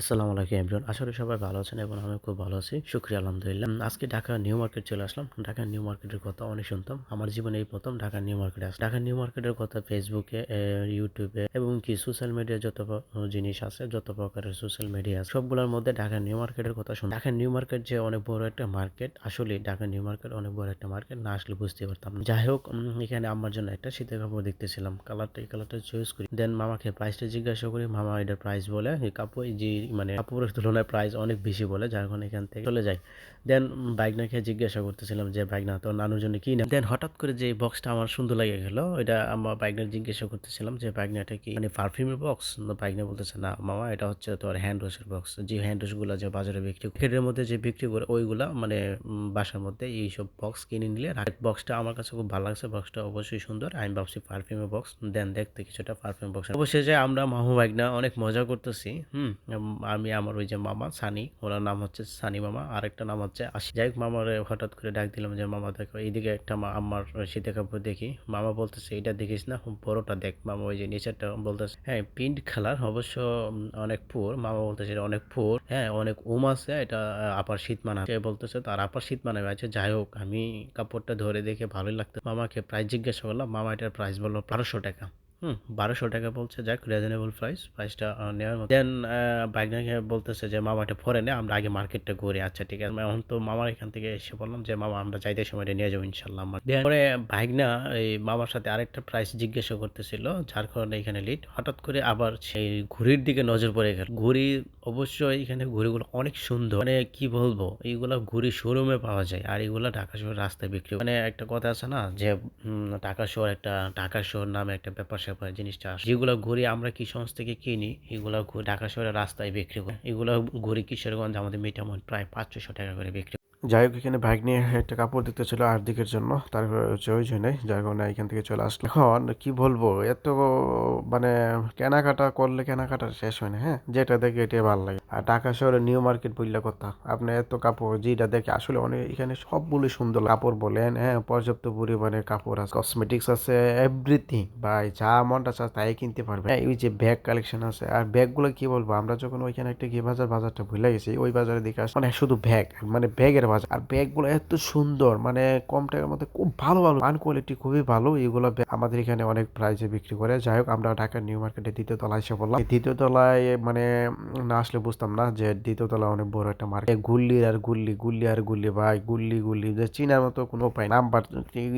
আসসালামু আলাইকুম এভরিওয়ান। আশা করি সবাই ভালো আছেন এবং আমি খুব ভালো আছি। শুক্রিয়া, আলহামদুলিল্লাহ। আজকে ঢাকা নিউ মার্কেট চলে আসলাম। ঢাকা নিউ মার্কেটের কথা অনেক শুনতাম। আমার জীবনে এই প্রথম ঢাকা নিউ মার্কেটে আসলাম। ঢাকা নিউ মার্কেটের কথা ফেসবুকে ইউটিউবে এবং কি সোশ্যাল মিডিয়া যত জিনিস আছে, যত প্রকারের সোশ্যাল মিডিয়া আছে, সবগুলোর মধ্যে ঢাকা নিউ মার্কেটের কথা শুন ঢাকা নিউ মার্কেট যে অনেক বড় একটা মার্কেট আসলে ঢাকা নিউ মার্কেট অনেক বড় একটা মার্কেট, না আসলে বুঝতে পারতাম যাই হোক এখানে আমার জন্য একটা শীতের কাপড় দেখতেছিলাম। কালারটা, এই কালারটা চয়েস করি। দেন মামাকে প্রাইসটা জিজ্ঞাসা করি, মামা, এটার প্রাইস বলে? এই কাপড় যে মানে কাপড়ের তুলনায় প্রাইস অনেক বেশি বলে, যার কারণে এখান থেকে চলে যাই দেন বাইকনাকে জিজ্ঞাসা করতেছিলাম যে বাইকনা তো নানুর জন্য কি না দেন হঠাৎ করে যে বক্সটা আমার সুন্দর লেগে গেল এটা আমার বাইকনার জিজ্ঞাসা করতেছিলাম যে বাইকনা এটা কি? মানে পারফিউমের বক্স বাইকনা বলতেছে, না মামা, এটা হচ্ছে তোর হ্যান্ড ওয়াশের বক্স যে হ্যান্ড ওয়াশগুলো যে বাজারে বিক্রি প্যাকেটের মধ্যে যে বিক্রি করে, ওইগুলা মানে বাসার মধ্যে এইসব বক্স কিনে নিলে বক্সটা আমার কাছে খুব ভালো লাগছে বক্সটা অবশ্যই সুন্দর। আমি ভাবছি পারফিউমের বক্স দেন দেখতে কিছুটা পারফিউম বক্স অবশেষে আমরা মাহু বাইকনা অনেক মজা করতেছি, হুম আমি, আমার ওই যে মামা, সানি, ওনার নাম হচ্ছে সানি মামা, আরেকটা নাম হচ্ছে আশি। যাই হোক, মামার হঠাৎ করে ডাক দিলাম যে, মামা, দেখো, এইদিকে একটা আমার শীতে কাপড় দেখি। মামা বলতেছে এটা দেখিস না, বড়টা দেখ। মামা ওই যে নিচেরটা বলতেছে হ্যাঁ পিঙ্ক কালার, অবশ্য অনেক পুর। মামা বলতেছে, এটা অনেক পুর হ্যাঁ অনেক উম আছে, এটা আপার শীত মানাবে। সে বলতেছে, তার আপার শীত মানাবে। আছে যাই হোক, আমি কাপড়টা ধরে দেখে ভালোই লাগতো। মামাকে প্রাইস জিজ্ঞাসা করলাম, মামা, এটার প্রাইস বলল বারোশো টাকা। হুম, বারোশো টাকা বলছে, যাক রিজনেবল প্রাইস প্রাইসটা নেওয়ার মতো। দেন বাইকনাকে বলতেছে যে মামাটা পরে নে, আমরা আগে মার্কেটটা ঘুরে। আচ্ছা ঠিক আছে। এখন তো মামার এখান থেকে এসে বললাম যে, মামা, আমরা চাইতে সময়টা নিয়ে যাব ইনশাল্লাহ আমার। দেন পরে বাইকনা এই মামার সাথে আরেকটা প্রাইস জিজ্ঞাসা করতেছিল, যার কারণে এখানে লিট হঠাৎ করে আবার সেই ঘুড়ির দিকে নজর পড়ে গেল। ঘুড়ি অবশ্যই এখানে ঘুড়িগুলো অনেক সুন্দর। মানে কি বলব? এইগুলো ঘুড়ি শোরুমে পাওয়া যায়। আর এগুলা ঢাকা শহর রাস্তায় বিক্রি। মানে একটা কথা আছে না যে ঢাকা শহর একটা, ঢাকা শহর নামে একটা ব্যাপার স্যাপার জিনিসটা যেগুলো ঘুড়ি আমরা সংস্থা থেকে কিনি, এগুলো ঢাকা শহরের রাস্তায় বিক্রি করে। এগুলো ঘুড়ি কিশোরগঞ্জ আমাদের মিটামন প্রায় পাঁচশো টাকা করে বিক্রি যাই হোক, এখানে বাইক নিয়ে একটা কাপড় দিতে ছিল আর দিকের জন্য হচ্ছে ওই জন্যে যার কারণে এখান থেকে চলে আসলো। এখন কি বলব, এত মানে কেনাকাটা করলে কেনাকাটা শেষ হয় না হ্যাঁ? যেটা দেখে এটাই ভালো লাগে। আর ঢাকা শহরে নিউ মার্কেট বললে কথা। আপনি এত কাপড়, যেটা দেখে আসলে অনেক, এখানে সবগুলো সুন্দর কাপড় বলেন হ্যাঁ পর্যাপ্ত পরিমাণে কাপড় আছে কসমেটিক্স আছে এভরিথিং ভাই, যা মনটা চায় তাই কিনতে পারবে হ্যাঁ ওই যে ব্যাগ কালেকশন আছে। আর ব্যাগগুলো কি বলব, আমরা যখন ওইখানে একটা কি বাজার, বাজারটা ভুলে গেছি, ওই বাজারে দিকে আসে মানে শুধু ব্যাগ মানে ব্যাগের বাজার আর ব্যাগগুলো এত সুন্দর মানে কম টাকার মধ্যে খুব ভালো ভালো। মান কোয়ালিটি খুবই ভালো। এগুলো আমাদের এখানে অনেক প্রাইসে বিক্রি করে। যাই হোক, আমরা ঢাকা নিউ মার্কেটে দ্বিতীয় তলায় এসে বললাম দ্বিতীয় তলায় মানে না আসলে বুঝতাম না যে দ্বিতীয় তলা অনেক বড় একটা মার্কেট। গুল্লি আর গুল্লি গুল্লি আর গুল্লি ভাই, গুল্লি গুল্লি। যে চিনার মতো কোনো উপায় নাম্বার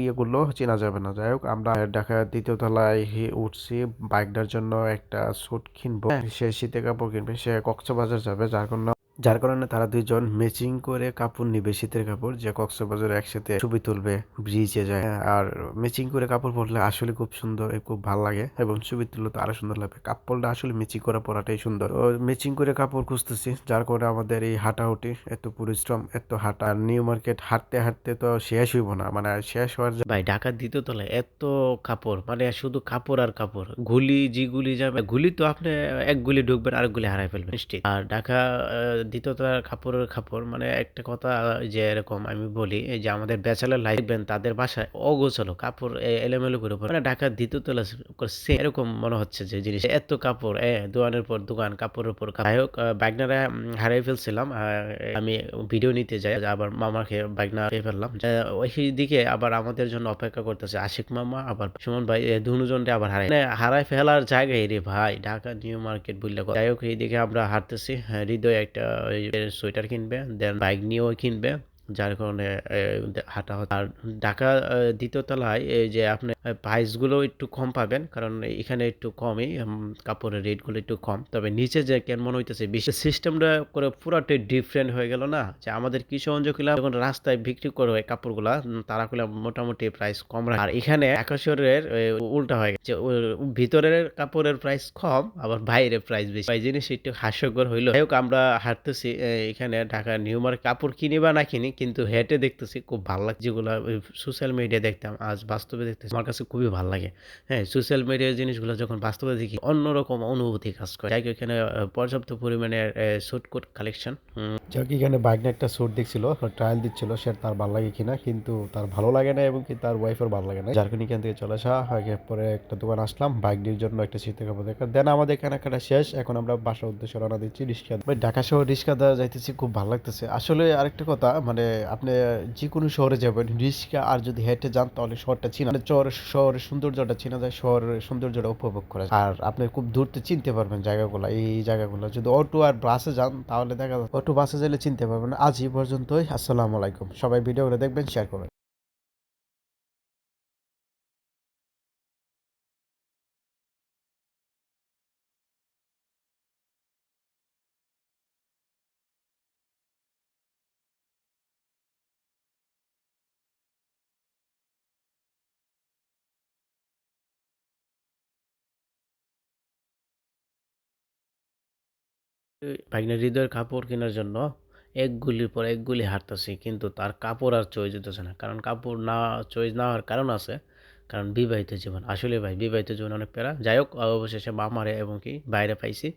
ইয়ে করলেও চেনা যাবে না। যাই হোক, আমরা ঢাকা দ্বিতীয় তলায় উঠছি। বাইকটার জন্য একটা স্যুট কিনবো। সে শীতে কাপড় কিনবে। সে কক্সবাজার যাবে। যার কারণে যার কারণে তারা দুইজন ম্যাচিং করে কাপড় নিবে, শীতের কাপড়, যে কক্সবাজারে একসাথে ছবি তুলবে ব্রিজে যায়। আর ম্যাচিং করে কাপড় পরলে আসলে খুব সুন্দর খুব ভালো লাগে এবং ছবি তুললে তো আরও সুন্দর লাগবে কাপড়টা আসলে ম্যাচিং করে পরাটাই সুন্দর। ম্যাচিং করে কাপড় খুঁজতেছি, যার কারণে আমাদের এই হাঁটাহুটি এত পরিশ্রম, এত হাঁটা। আর নিউ মার্কেট হাঁটতে হাঁটতে তো শেষ হইব না মানে শেষ হওয়ার ভাই, ঢাকার দ্বিতীয় তলায় এত কাপড় মানে শুধু কাপড় আর কাপড়, গুলি যে গুলি যাবে, গুলি তো আপনি এক গুলি ঢুকবেন, আরেক গুলি হারাই ফেলবেন আর ঢাকা আহ, দ্বিতীয় তলার কাপড়ের কাপড় মানে একটা কথা যে এরকম আমি বলি যে আমাদের ব্যাচেলার লাইফ দেখবেন তাদের বাসায় অগোছালো কাপড় এলোমেলো করে মানে ঢাকার দ্বিতীয় তলা সে এরকম মনে হচ্ছে যে জিনিস। এত কাপড় এ দোকানের পর দোকান কাপড়ের উপর যাই হোক বাইকনারা হারিয়ে ফেলছিলাম আমি ভিডিও নিতে যাই আবার মামাকে বাইকনা পেয়ে ফেললাম। ওই দিকে আবার আমাদের জন্য অপেক্ষা করতেছে আশিক মামা আবার সুমন ভাই দুজনটা আবার হারাই। মানে হারাই ফেলার জায়গায় রে ভাই ঢাকা নিউ মার্কেট বললে যাই হোক এইদিকে আমরা হাঁটতেছি হ্যাঁ, হৃদয় একটা সোয়েটার কিনবে দেন বাইক নিয়েও কিনবে। যার কারণে হাঁটা হচ্ছে। আর ঢাকা দ্বিতীয় তলায় এই যে আপনি প্রাইসগুলো একটু কম পাবেন, কারণ এখানে একটু কমই কাপড়ের রেটগুলো একটু কম। তবে নিচে যে কেন মনে হইতেছে বিশেষ সিস্টেমটা করে পুরাটাই ডিফারেন্ট হয়ে গেল না? যে আমাদের কিশোরগঞ্জ কিলা যখন রাস্তায় বিক্রি করে কাপড়গুলা তারা কিলা মোটামুটি প্রাইস কম রাখে। আর এখানে আকাশের উল্টা হয়ে গেছে। ভিতরের কাপড়ের প্রাইস কম, আবার বাইরের প্রাইস বেশি। এই জিনিস একটু হাস্যকর হইল। যাই হোক, আমরা হাঁটতেছি এখানে ঢাকা নিউ মার্কেট। কাপড় কিনি বা না কিনি কিন্তু হেঁটে দেখতেছি, খুব ভালো লাগে যেগুলো সোশ্যাল মিডিয়া দেখতাম, আজ বাস্তবে দেখতেছি, আমার কাছে খুবই ভালো লাগে। হ্যাঁ সোশ্যাল মিডিয়ার জিনিসগুলো যখন বাস্তবে দেখি, অন্যরকম অনুভূতি কাজ করে। যাই এখানে পর্যাপ্ত পরিমাণে সুটকোট কালেকশন যাক, এখানে বাইক একটা স্যুট দেখছিল ট্রায়াল দিচ্ছিল, সে তার ভালো লাগে কিনা, কিন্তু তার ভালো লাগে না এবং কি তার ওয়াইফের ভালো লাগে না। যার এখান থেকে চলে আসা, আগে পরে একটা দোকান আসলাম বাইক নিয়ে জন্য একটা শীতে কাপড় দেখা। দেন আমাদের কেনাকাটা শেষ, এখন আমরা বাসার উদ্দেশ্যে রওনা দিচ্ছি রিক্সা ঢাকা শহর রিক্সা দেওয়া যাইতেছি, খুব ভালো লাগতেছে। আসলে আরেকটা কথা মানে আপনি যে কোনো শহরে যাবেন রিক্সা আর যদি হেঁটে যান তাহলে শহরটা চিনা চর শহর শহরের সৌন্দর্যটা চিনা যায়, শহরের সৌন্দর্যটা উপভোগ করা। আর আপনি খুব দূরতে চিনতে পারবেন জায়গাগুলো, এই জায়গাগুলো। যদি অটো আর বাসে যান তাহলে দেখা যায়, অটো বাসে গেলে চিনতে পারবেন আজ এই পর্যন্তই, আসসালামু আলাইকুম। সবাই ভিডিওগুলো দেখবেন শেয়ার করবেন। ভাগ্নের হৃদয়ের কাপড় কেনার জন্য এক গুলির পর এক গুলি হাঁটতেছি, কিন্তু তার কাপড় আর চয়েস হতেছে না। কারণ কাপড় না, চয়েস না হওয়ার কারণ আছে। কারণ বিবাহিত জীবন, আসলে ভাই বিবাহিত জীবন অনেক প্যারা। যাই হোক অবশেষে মামারে এবং কি বাইরে পাইছি।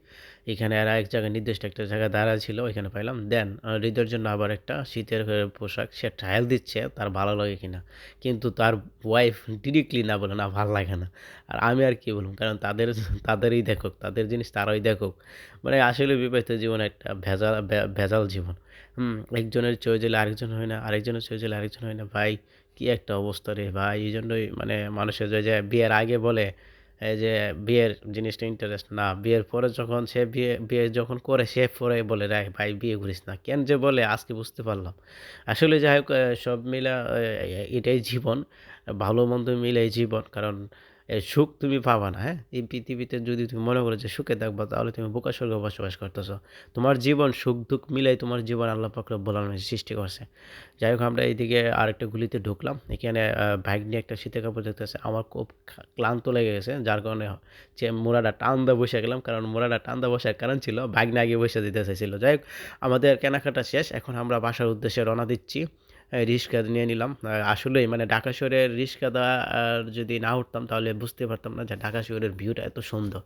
এখানে আর এক জায়গায় নির্দিষ্ট একটা জায়গায় দাঁড়া ছিল, ওইখানে পাইলাম। দেন হৃদয়ের জন্য আবার একটা শীতের পোশাক, সে ট্রায়াল দিচ্ছে, তার ভালো লাগে কিনা। কিন্তু তার ওয়াইফ ডিরেক্টলি না বলে, না, ভালো লাগে না। আর আমি আর কি বলব? কারণ তাদের, তাদেরই দেখুক, তাদের জিনিস তারাই দেখুক। মানে আসলে বিবাহিত জীবন একটা ভেজাল ভেজাল জীবন। হুম, একজনের চয়ে গেলে আরেকজন হয় না, আরেকজনের চয়ে গেলে আরেকজন হয় না। ভাই কি একটা অবস্থা রে ভাই? এই জন্যই মানে মানুষের যে বিয়ের আগে বলে, এই যে বিয়ের জিনিসটা ইন্টারেস্ট না, বিয়ের পরে যখন সে বিয়ে বিয়ে যখন করে, সে পরে বলে রে ভাই, বিয়ে করিস না। কেন যে বলে, আজকে বুঝতে পারলাম। আসলে যাই হোক সব মিলা এটাই জীবন, ভালো মন্দ মিলে জীবন। কারণ সুখ তুমি পাবা না হ্যাঁ? এই পৃথিবীতে যদি তুমি মনে করো যে সুখে থাকবা, তাহলে তুমি বোকা স্বর্গে বসবাস করতেছো। তোমার জীবন সুখ দুঃখ মিলাই তোমার জীবন আল্লাহ পাক আলামিন সৃষ্টি করছে। যাই হোক, আমরা এইদিকে আরেকটা গুলিতে ঢুকলাম। এখানে বাইক নিয়ে একটা শীতের কাপড় দেখতেছে আমার খুব ক্লান্ত লেগে গেছে, যার কারণে যে মোড়াটা টান দা বসে গেলাম, কারণ মোড়াটা টান দা বসার কারণ ছিল, বাইক নিয়ে আগে বসে দিতে চাইছিল। যাই হোক, আমাদের কেনাকাটা শেষ। এখন আমরা বাসার উদ্দেশ্যে রওনা দিচ্ছি। রিক্সা নিয়ে নিলাম। আসলেই মানে ঢাকা শহরের রিক্সা দেওয়া যদি না উঠতাম তাহলে বুঝতে পারতাম না যে ঢাকা শহরের ভিউটা এত সুন্দর।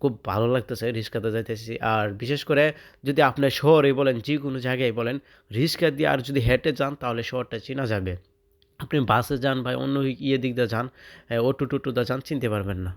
খুব ভালো লাগতেছে রিক্সাতে যাইতেছি। আর বিশেষ করে যদি আপনার শহরে বলেন, যে কোনো জায়গায় বলেন রিক্সা দিয়ে আর যদি হেঁটে যান তাহলে শহরটা চেনা যাবে। আপনি বাসে যান বা অন্য ইয়ে দিক দিয়ে যান অটো টোটো দিয়ে যান, চিনতে পারবেন না।